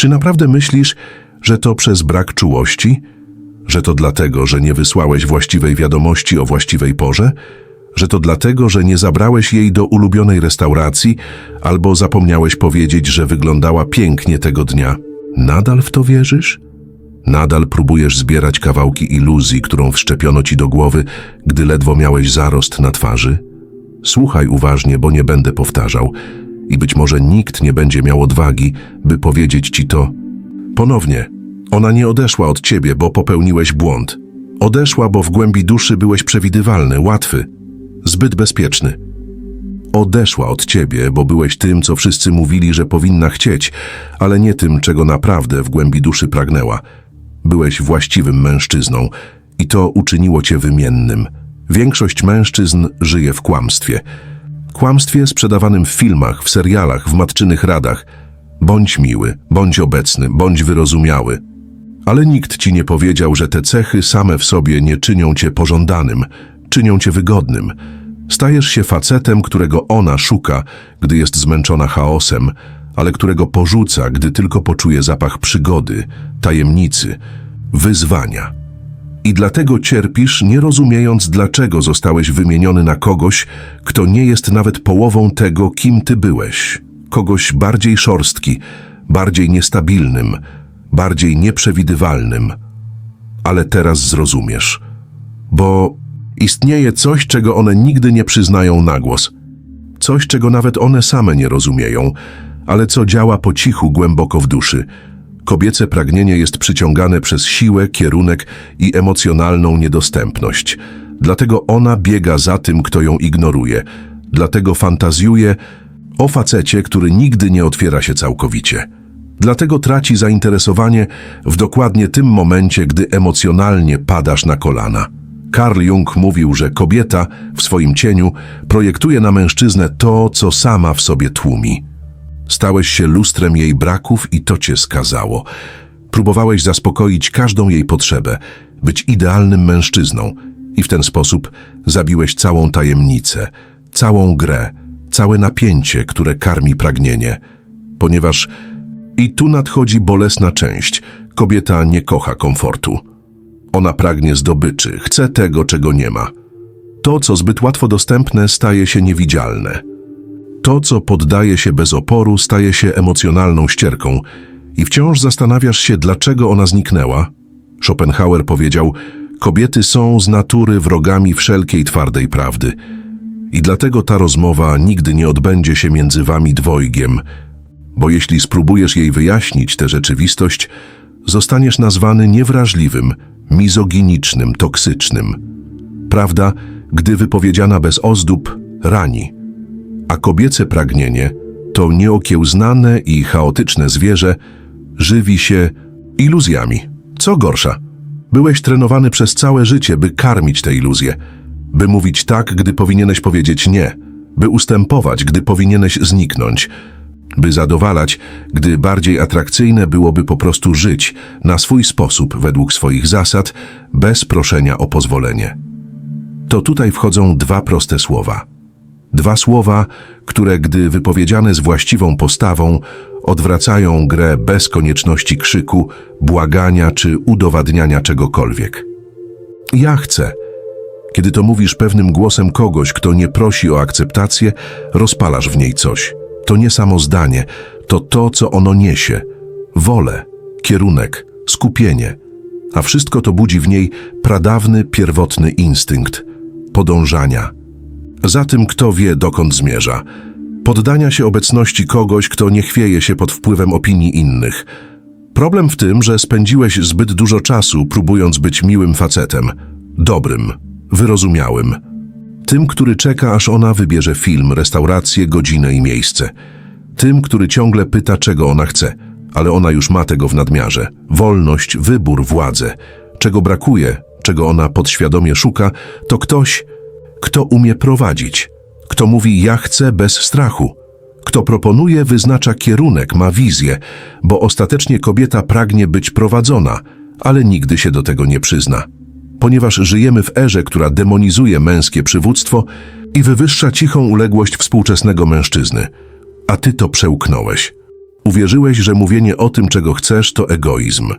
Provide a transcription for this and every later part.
Czy naprawdę myślisz, że to przez brak czułości? Że to dlatego, że nie wysłałeś właściwej wiadomości o właściwej porze? Że to dlatego, że nie zabrałeś jej do ulubionej restauracji albo zapomniałeś powiedzieć, że wyglądała pięknie tego dnia? Nadal w to wierzysz? Nadal próbujesz zbierać kawałki iluzji, którą wszczepiono ci do głowy, gdy ledwo miałeś zarost na twarzy? Słuchaj uważnie, bo nie będę powtarzał i być może nikt nie będzie miał odwagi, by powiedzieć ci to. Ponownie, ona nie odeszła od ciebie, bo popełniłeś błąd. Odeszła, bo w głębi duszy byłeś przewidywalny, łatwy, zbyt bezpieczny. Odeszła od ciebie, bo byłeś tym, co wszyscy mówili, że powinna chcieć, ale nie tym, czego naprawdę w głębi duszy pragnęła. Byłeś właściwym mężczyzną i to uczyniło cię wymiennym. Większość mężczyzn żyje w kłamstwie. Kłamstwie sprzedawanym w filmach, w serialach, w matczynych radach. Bądź miły, bądź obecny, bądź wyrozumiały. Ale nikt ci nie powiedział, że te cechy same w sobie nie czynią cię pożądanym, czynią cię wygodnym. Stajesz się facetem, którego ona szuka, gdy jest zmęczona chaosem, ale którego porzuca, gdy tylko poczuje zapach przygody, tajemnicy, wyzwania. I dlatego cierpisz, nie rozumiejąc, dlaczego zostałeś wymieniony na kogoś, kto nie jest nawet połową tego, kim ty byłeś. Kogoś bardziej szorstki, bardziej niestabilnym, bardziej nieprzewidywalnym. Ale teraz zrozumiesz, bo istnieje coś, czego one nigdy nie przyznają na głos. Coś, czego nawet one same nie rozumieją, ale co działa po cichu głęboko w duszy. Kobiece pragnienie jest przyciągane przez siłę, kierunek i emocjonalną niedostępność. Dlatego ona biega za tym, kto ją ignoruje. Dlatego fantazjuje o facecie, który nigdy nie otwiera się całkowicie. Dlatego traci zainteresowanie w dokładnie tym momencie, gdy emocjonalnie padasz na kolana. Carl Jung mówił, że kobieta w swoim cieniu projektuje na mężczyznę to, co sama w sobie tłumi. Stałeś się lustrem jej braków i to cię skazało. Próbowałeś zaspokoić każdą jej potrzebę, być idealnym mężczyzną i w ten sposób zabiłeś całą tajemnicę, całą grę, całe napięcie, które karmi pragnienie. Ponieważ i tu nadchodzi bolesna część. Kobieta nie kocha komfortu. Ona pragnie zdobyczy, chce tego, czego nie ma. To, co zbyt łatwo dostępne, staje się niewidzialne. To, co poddaje się bez oporu, staje się emocjonalną ścierką i wciąż zastanawiasz się, dlaczego ona zniknęła. Schopenhauer powiedział, kobiety są z natury wrogami wszelkiej twardej prawdy. I dlatego ta rozmowa nigdy nie odbędzie się między wami dwojgiem, bo jeśli spróbujesz jej wyjaśnić tę rzeczywistość, zostaniesz nazwany niewrażliwym, mizoginicznym, toksycznym. Prawda, gdy wypowiedziana bez ozdób, rani a kobiece pragnienie, to nieokiełznane i chaotyczne zwierzę, żywi się iluzjami. Co gorsza, byłeś trenowany przez całe życie, by karmić te iluzje, by mówić tak, gdy powinieneś powiedzieć nie, by ustępować, gdy powinieneś zniknąć, by zadowalać, gdy bardziej atrakcyjne byłoby po prostu żyć na swój sposób, według swoich zasad, bez proszenia o pozwolenie. To tutaj wchodzą dwa proste słowa – Dwa słowa, które gdy wypowiedziane z właściwą postawą, odwracają grę bez konieczności krzyku, błagania czy udowadniania czegokolwiek. Ja chcę. Kiedy to mówisz pewnym głosem kogoś, kto nie prosi o akceptację, rozpalasz w niej coś. To nie samo zdanie, to to, co ono niesie. Wolę, kierunek, skupienie. A wszystko to budzi w niej pradawny, pierwotny instynkt podążania za tym, kto wie, dokąd zmierza. Poddania się obecności kogoś, kto nie chwieje się pod wpływem opinii innych. Problem w tym, że spędziłeś zbyt dużo czasu, próbując być miłym facetem. Dobrym, wyrozumiałym. Tym, który czeka, aż ona wybierze film, restaurację, godzinę i miejsce. Tym, który ciągle pyta, czego ona chce, ale ona już ma tego w nadmiarze. Wolność, wybór, władzę. Czego brakuje, czego ona podświadomie szuka, to ktoś, kto umie prowadzić, kto mówi ja chcę bez strachu, kto proponuje, wyznacza kierunek, ma wizję, bo ostatecznie kobieta pragnie być prowadzona, ale nigdy się do tego nie przyzna. Ponieważ żyjemy w erze, która demonizuje męskie przywództwo i wywyższa cichą uległość współczesnego mężczyzny. A ty to przełknąłeś. Uwierzyłeś, że mówienie o tym, czego chcesz, to egoizm,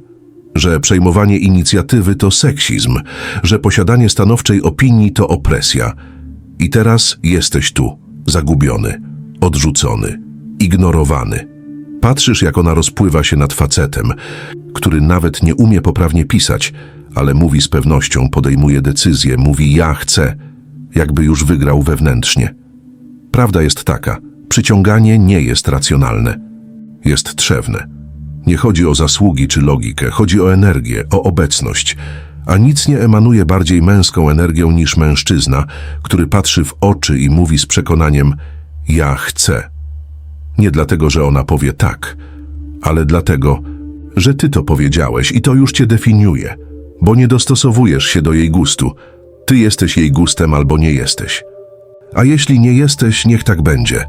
że przejmowanie inicjatywy to seksizm, że posiadanie stanowczej opinii to opresja. I teraz jesteś tu, zagubiony, odrzucony, ignorowany. Patrzysz, jak ona rozpływa się nad facetem, który nawet nie umie poprawnie pisać, ale mówi z pewnością, podejmuje decyzję, mówi ja chcę, jakby już wygrał wewnętrznie. Prawda jest taka, przyciąganie nie jest racjonalne, jest trzewne. Nie chodzi o zasługi czy logikę, chodzi o energię, o obecność, a nic nie emanuje bardziej męską energią niż mężczyzna, który patrzy w oczy i mówi z przekonaniem ja chcę. Nie dlatego, że ona powie tak, ale dlatego, że ty to powiedziałeś i to już cię definiuje, bo nie dostosowujesz się do jej gustu. Ty jesteś jej gustem albo nie jesteś. A jeśli nie jesteś, niech tak będzie.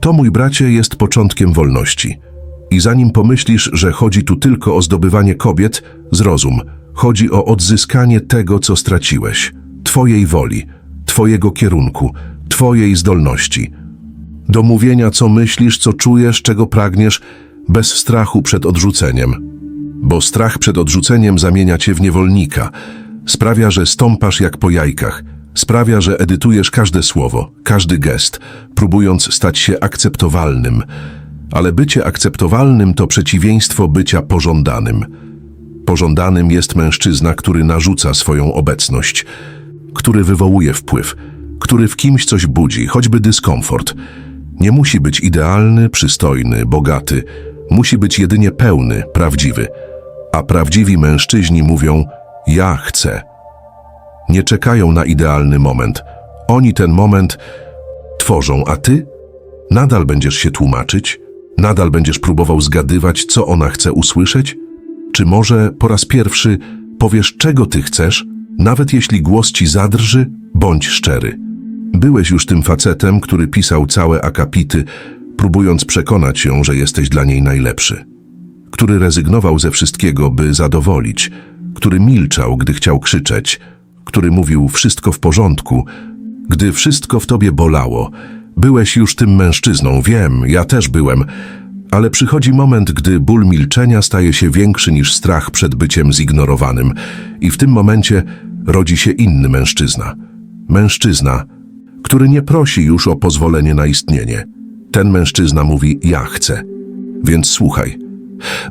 To, mój bracie, jest początkiem wolności. I zanim pomyślisz, że chodzi tu tylko o zdobywanie kobiet, zrozum, chodzi o odzyskanie tego, co straciłeś. Twojej woli, twojego kierunku, twojej zdolności. Do mówienia, co myślisz, co czujesz, czego pragniesz, bez strachu przed odrzuceniem. Bo strach przed odrzuceniem zamienia cię w niewolnika. Sprawia, że stąpasz jak po jajkach. Sprawia, że edytujesz każde słowo, każdy gest, próbując stać się akceptowalnym. Ale bycie akceptowalnym to przeciwieństwo bycia pożądanym. Pożądanym jest mężczyzna, który narzuca swoją obecność, który wywołuje wpływ, który w kimś coś budzi, choćby dyskomfort. Nie musi być idealny, przystojny, bogaty. Musi być jedynie pełny, prawdziwy. A prawdziwi mężczyźni mówią: Ja chcę. Nie czekają na idealny moment. Oni ten moment tworzą, a ty nadal będziesz się tłumaczyć? Nadal będziesz próbował zgadywać, co ona chce usłyszeć? Czy może po raz pierwszy powiesz, czego ty chcesz, nawet jeśli głos ci zadrży, bądź szczery. Byłeś już tym facetem, który pisał całe akapity, próbując przekonać ją, że jesteś dla niej najlepszy. Który rezygnował ze wszystkiego, by zadowolić, który milczał, gdy chciał krzyczeć, który mówił wszystko w porządku, gdy wszystko w tobie bolało. Byłeś już tym mężczyzną, wiem, ja też byłem, ale przychodzi moment, gdy ból milczenia staje się większy niż strach przed byciem zignorowanym i w tym momencie rodzi się inny mężczyzna. Mężczyzna, który nie prosi już o pozwolenie na istnienie. Ten mężczyzna mówi: Ja chcę. Więc słuchaj,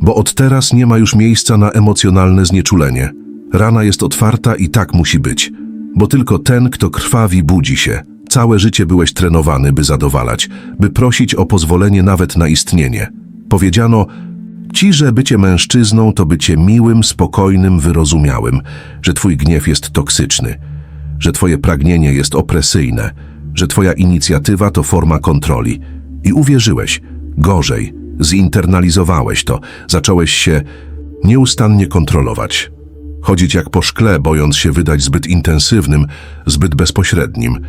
bo od teraz nie ma już miejsca na emocjonalne znieczulenie. Rana jest otwarta i tak musi być, bo tylko ten, kto krwawi, budzi się. Całe życie byłeś trenowany, by zadowalać, by prosić o pozwolenie nawet na istnienie. Powiedziano, ci, że bycie mężczyzną to bycie miłym, spokojnym, wyrozumiałym, że twój gniew jest toksyczny, że twoje pragnienie jest opresyjne, że twoja inicjatywa to forma kontroli. I uwierzyłeś, gorzej, zinternalizowałeś to, zacząłeś się nieustannie kontrolować. Chodzić jak po szkle, bojąc się wydać zbyt intensywnym, zbyt bezpośrednim.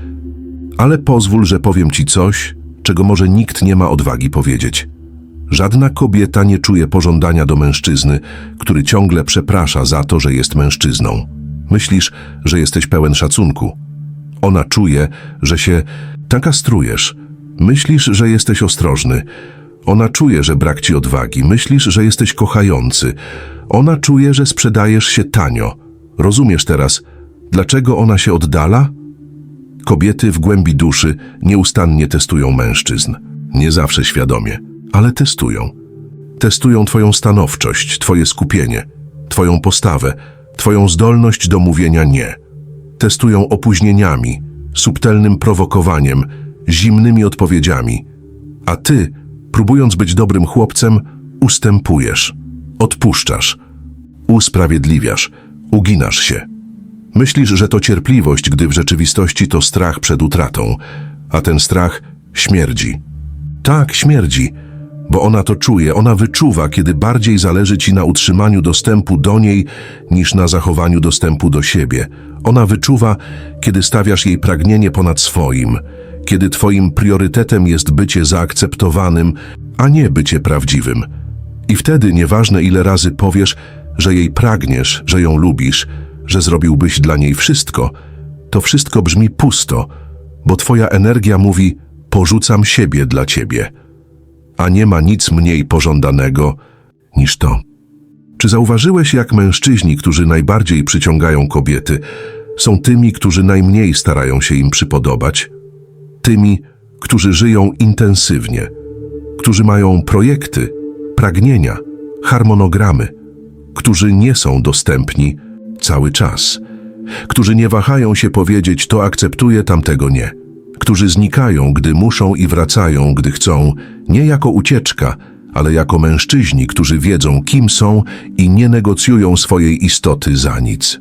Ale pozwól, że powiem ci coś, czego może nikt nie ma odwagi powiedzieć. Żadna kobieta nie czuje pożądania do mężczyzny, który ciągle przeprasza za to, że jest mężczyzną. Myślisz, że jesteś pełen szacunku. Ona czuje, że się tak kastrujesz. Myślisz, że jesteś ostrożny. Ona czuje, że brak ci odwagi. Myślisz, że jesteś kochający. Ona czuje, że sprzedajesz się tanio. Rozumiesz teraz, dlaczego ona się oddala? Kobiety w głębi duszy nieustannie testują mężczyzn. Nie zawsze świadomie, ale testują. Testują twoją stanowczość, twoje skupienie, twoją postawę, twoją zdolność do mówienia nie. Testują opóźnieniami, subtelnym prowokowaniem, zimnymi odpowiedziami. A ty, próbując być dobrym chłopcem, ustępujesz, odpuszczasz, usprawiedliwiasz, uginasz się. Myślisz, że to cierpliwość, gdy w rzeczywistości to strach przed utratą, a ten strach śmierdzi. Tak, śmierdzi, bo ona to czuje, ona wyczuwa, kiedy bardziej zależy ci na utrzymaniu dostępu do niej niż na zachowaniu dostępu do siebie. Ona wyczuwa, kiedy stawiasz jej pragnienie ponad swoim, kiedy twoim priorytetem jest bycie zaakceptowanym, a nie bycie prawdziwym. I wtedy nieważne ile razy powiesz, że jej pragniesz, że ją lubisz, że zrobiłbyś dla niej wszystko, to wszystko brzmi pusto, bo twoja energia mówi porzucam siebie dla ciebie. a nie ma nic mniej pożądanego niż to. Czy zauważyłeś, jak mężczyźni, którzy najbardziej przyciągają kobiety, są tymi, którzy najmniej starają się im przypodobać? Tymi, którzy żyją intensywnie, którzy mają projekty, pragnienia, harmonogramy, którzy nie są dostępni cały czas, którzy nie wahają się powiedzieć to akceptuję, tamtego nie, którzy znikają, gdy muszą i wracają, gdy chcą, nie jako ucieczka, ale jako mężczyźni, którzy wiedzą, kim są i nie negocjują swojej istoty za nic.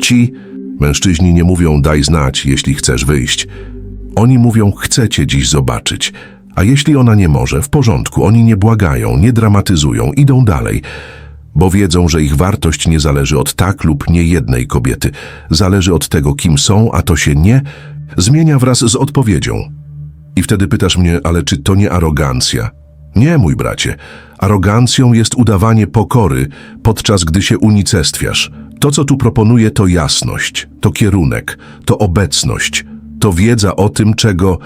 Ci mężczyźni nie mówią daj znać, jeśli chcesz wyjść. Oni mówią chcę cię dziś zobaczyć. A jeśli ona nie może, w porządku, oni nie błagają, nie dramatyzują, idą dalej, bo wiedzą, że ich wartość nie zależy od tak lub nie jednej kobiety. Zależy od tego, kim są, a to się nie zmienia wraz z odpowiedzią. I wtedy pytasz mnie, ale czy to nie arogancja? Nie, mój bracie. Arogancją jest udawanie pokory, podczas gdy się unicestwiasz. To, co tu proponuję, to jasność, to kierunek, to obecność, to wiedza o tym, czego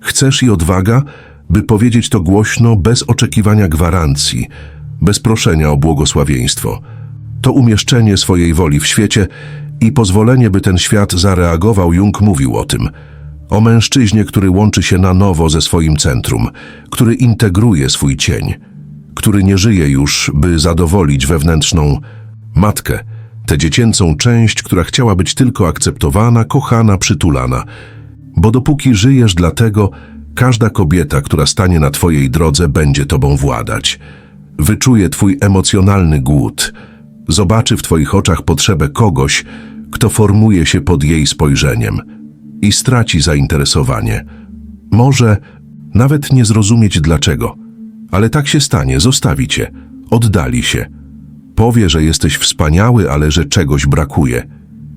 chcesz i odwaga, by powiedzieć to głośno, bez oczekiwania gwarancji, bez proszenia o błogosławieństwo. To umieszczenie swojej woli w świecie i pozwolenie, by ten świat zareagował, Jung mówił o tym. O mężczyźnie, który łączy się na nowo ze swoim centrum, który integruje swój cień, który nie żyje już, by zadowolić wewnętrzną matkę, tę dziecięcą część, która chciała być tylko akceptowana, kochana, przytulana. Bo dopóki żyjesz dlatego, każda kobieta, która stanie na twojej drodze, będzie tobą władać. Wyczuje twój emocjonalny głód. Zobaczy w twoich oczach potrzebę kogoś, kto formuje się pod jej spojrzeniem i straci zainteresowanie. Może nawet nie zrozumieć dlaczego, ale tak się stanie, zostawi cię, oddali się. Powie, że jesteś wspaniały, ale że czegoś brakuje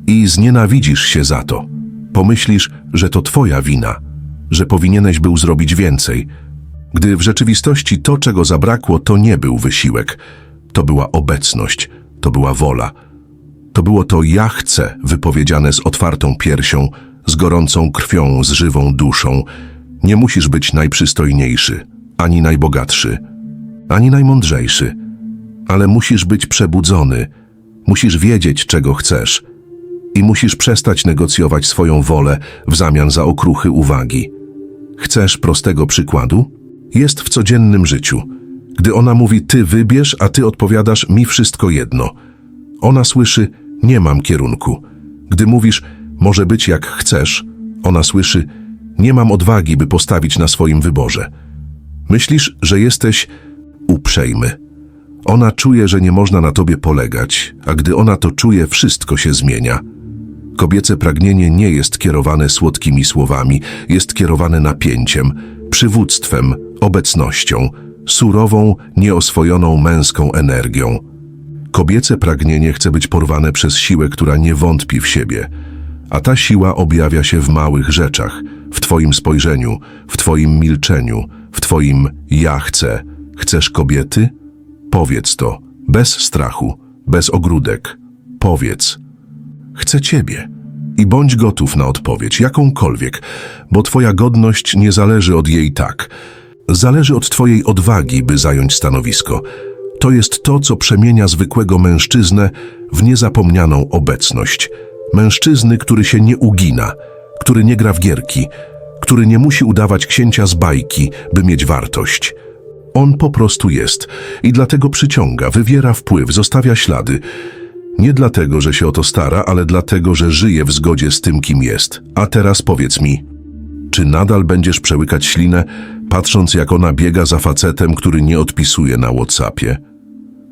i znienawidzisz się za to. Pomyślisz, że to twoja wina, że powinieneś był zrobić więcej, gdy w rzeczywistości to, czego zabrakło, to nie był wysiłek, to była obecność, to była wola. To było to ja chcę wypowiedziane z otwartą piersią, z gorącą krwią, z żywą duszą. Nie musisz być najprzystojniejszy, ani najbogatszy, ani najmądrzejszy, ale musisz być przebudzony, musisz wiedzieć, czego chcesz i musisz przestać negocjować swoją wolę w zamian za okruchy uwagi. Chcesz prostego przykładu? Jest w codziennym życiu. Gdy ona mówi ty wybierz, a ty odpowiadasz mi wszystko jedno. Ona słyszy nie mam kierunku. Gdy mówisz może być jak chcesz, ona słyszy nie mam odwagi, by postawić na swoim wyborze. Myślisz, że jesteś uprzejmy. Ona czuje, że nie można na tobie polegać, a gdy ona to czuje, wszystko się zmienia. Kobiece pragnienie nie jest kierowane słodkimi słowami, jest kierowane napięciem, przywództwem, obecnością, surową, nieoswojoną męską energią. Kobiece pragnienie chce być porwane przez siłę, która nie wątpi w siebie, a ta siła objawia się w małych rzeczach, w Twoim spojrzeniu, w Twoim milczeniu, w Twoim ja chcę. Chcesz kobiety? Powiedz to, bez strachu, bez ogródek. Powiedz. Chcę Ciebie. I bądź gotów na odpowiedź, jakąkolwiek, bo Twoja godność nie zależy od jej tak. Zależy od Twojej odwagi, by zająć stanowisko. To jest to, co przemienia zwykłego mężczyznę w niezapomnianą obecność. Mężczyzny, który się nie ugina, który nie gra w gierki, który nie musi udawać księcia z bajki, by mieć wartość. On po prostu jest i dlatego przyciąga, wywiera wpływ, zostawia ślady. Nie dlatego, że się o to stara, ale dlatego, że żyje w zgodzie z tym, kim jest. A teraz powiedz mi, czy nadal będziesz przełykać ślinę, patrząc jak ona biega za facetem, który nie odpisuje na Whatsappie?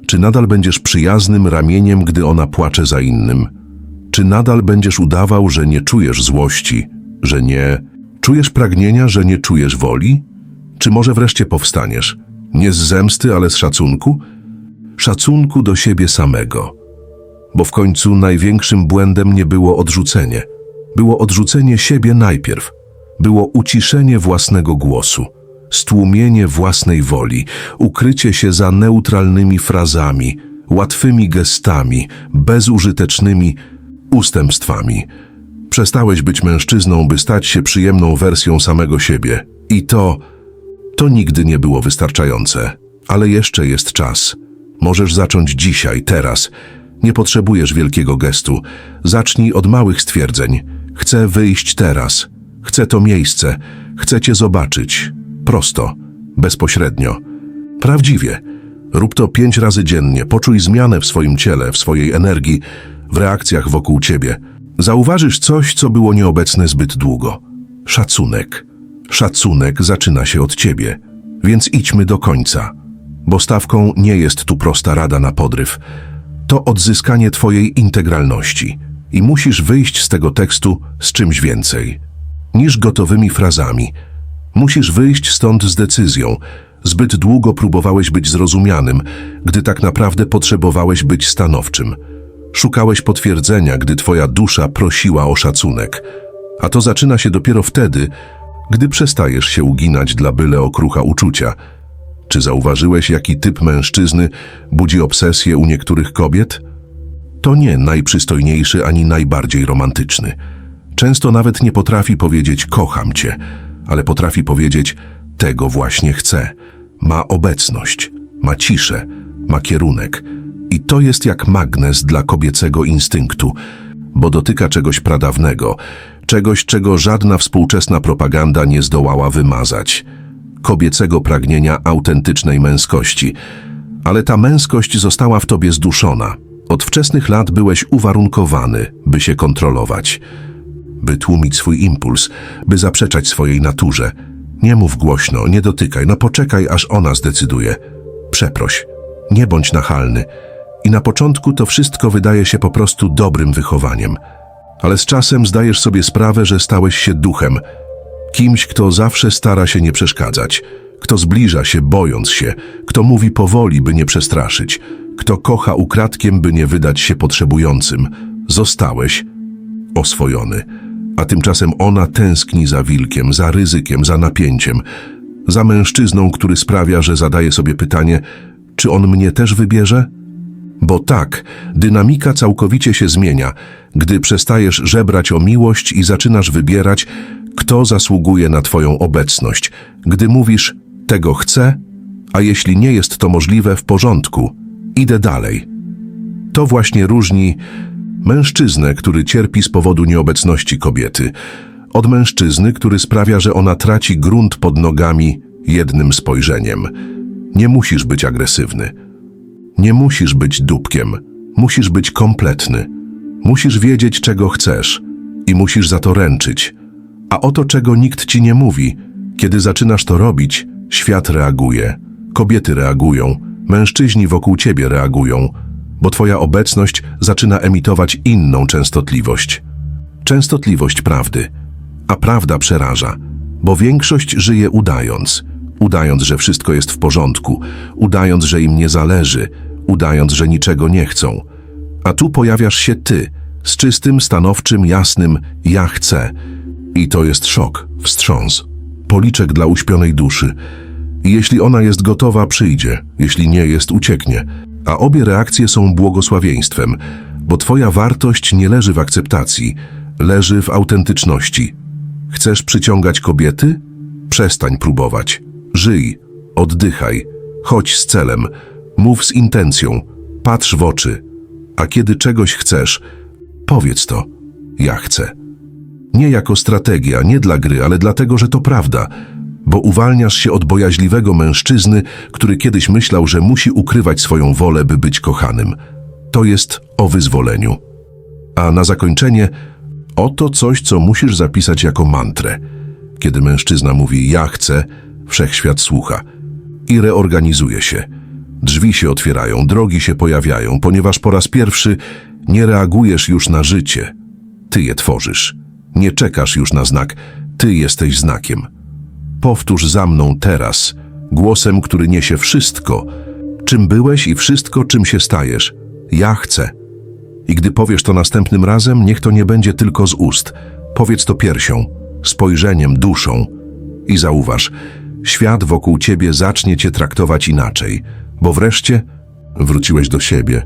Czy nadal będziesz przyjaznym ramieniem, gdy ona płacze za innym? Czy nadal będziesz udawał, że nie czujesz złości, że nie czujesz pragnienia, że nie czujesz woli? Czy może wreszcie powstaniesz? Nie z zemsty, ale z szacunku? Szacunku do siebie samego. Bo w końcu największym błędem nie było odrzucenie. Było odrzucenie siebie najpierw. Było uciszenie własnego głosu, stłumienie własnej woli, ukrycie się za neutralnymi frazami, łatwymi gestami, bezużytecznymi ustępstwami. Przestałeś być mężczyzną, by stać się przyjemną wersją samego siebie. I to To nigdy nie było wystarczające, ale jeszcze jest czas. Możesz zacząć dzisiaj, teraz. Nie potrzebujesz wielkiego gestu. Zacznij od małych stwierdzeń. Chcę wyjść teraz. Chcę to miejsce. Chcę cię zobaczyć. Prosto, bezpośrednio. Prawdziwie. Rób to pięć razy dziennie. Poczuj zmianę w swoim ciele, w swojej energii, w reakcjach wokół ciebie. Zauważysz coś, co było nieobecne zbyt długo. Szacunek. Szacunek zaczyna się od ciebie. Więc idźmy do końca. Bo stawką nie jest tu prosta rada na podryw. To odzyskanie twojej integralności. I musisz wyjść z tego tekstu z czymś więcej niż gotowymi frazami. Musisz wyjść stąd z decyzją. Zbyt długo próbowałeś być zrozumianym, gdy tak naprawdę potrzebowałeś być stanowczym. Szukałeś potwierdzenia, gdy twoja dusza prosiła o szacunek. A to zaczyna się dopiero wtedy, gdy przestajesz się uginać dla byle okrucha uczucia. Czy zauważyłeś, jaki typ mężczyzny budzi obsesję u niektórych kobiet? To nie najprzystojniejszy ani najbardziej romantyczny. Często nawet nie potrafi powiedzieć kocham cię, ale potrafi powiedzieć tego właśnie chcę. Ma obecność, ma ciszę, ma kierunek. I to jest jak magnes dla kobiecego instynktu, bo dotyka czegoś pradawnego, czegoś, czego żadna współczesna propaganda nie zdołała wymazać. Kobiecego pragnienia autentycznej męskości. Ale ta męskość została w tobie zduszona. Od wczesnych lat byłeś uwarunkowany, by się kontrolować by tłumić swój impuls, by zaprzeczać swojej naturze. Nie mów głośno, nie dotykaj, no poczekaj, aż ona zdecyduje. Przeproś, nie bądź nachalny. I na początku to wszystko wydaje się po prostu dobrym wychowaniem. Ale z czasem zdajesz sobie sprawę, że stałeś się duchem, kimś, kto zawsze stara się nie przeszkadzać, kto zbliża się bojąc się, kto mówi powoli, by nie przestraszyć, kto kocha ukradkiem, by nie wydać się potrzebującym. Zostałeś oswojony a tymczasem ona tęskni za wilkiem, za ryzykiem, za napięciem, za mężczyzną, który sprawia, że zadaje sobie pytanie, czy on mnie też wybierze? Bo tak, dynamika całkowicie się zmienia, gdy przestajesz żebrać o miłość i zaczynasz wybierać, kto zasługuje na Twoją obecność, gdy mówisz, tego chcę, a jeśli nie jest to możliwe, w porządku, idę dalej. To właśnie różni Mężczyznę, który cierpi z powodu nieobecności kobiety, od mężczyzny, który sprawia, że ona traci grunt pod nogami jednym spojrzeniem. Nie musisz być agresywny. Nie musisz być dupkiem. Musisz być kompletny. Musisz wiedzieć, czego chcesz i musisz za to ręczyć. A oto, czego nikt ci nie mówi. Kiedy zaczynasz to robić, świat reaguje. Kobiety reagują. Mężczyźni wokół ciebie reagują bo Twoja obecność zaczyna emitować inną częstotliwość. Częstotliwość prawdy. A prawda przeraża, bo większość żyje udając. Udając, że wszystko jest w porządku, udając, że im nie zależy, udając, że niczego nie chcą. A tu pojawiasz się Ty, z czystym, stanowczym, jasnym ja chcę. I to jest szok, wstrząs, policzek dla uśpionej duszy. Jeśli ona jest gotowa, przyjdzie, jeśli nie jest, ucieknie a obie reakcje są błogosławieństwem, bo Twoja wartość nie leży w akceptacji, leży w autentyczności. Chcesz przyciągać kobiety? Przestań próbować. Żyj, oddychaj, chodź z celem, mów z intencją, patrz w oczy. A kiedy czegoś chcesz, powiedz to. Ja chcę. Nie jako strategia, nie dla gry, ale dlatego, że to prawda – bo uwalniasz się od bojaźliwego mężczyzny, który kiedyś myślał, że musi ukrywać swoją wolę, by być kochanym. To jest o wyzwoleniu. A na zakończenie, oto coś, co musisz zapisać jako mantrę. Kiedy mężczyzna mówi ja chcę, wszechświat słucha i reorganizuje się. Drzwi się otwierają, drogi się pojawiają, ponieważ po raz pierwszy nie reagujesz już na życie. Ty je tworzysz. Nie czekasz już na znak, ty jesteś znakiem. Powtórz za mną teraz, głosem, który niesie wszystko, czym byłeś i wszystko, czym się stajesz. Ja chcę. I gdy powiesz to następnym razem, niech to nie będzie tylko z ust. Powiedz to piersią, spojrzeniem, duszą. I zauważ, świat wokół ciebie zacznie cię traktować inaczej, bo wreszcie wróciłeś do siebie.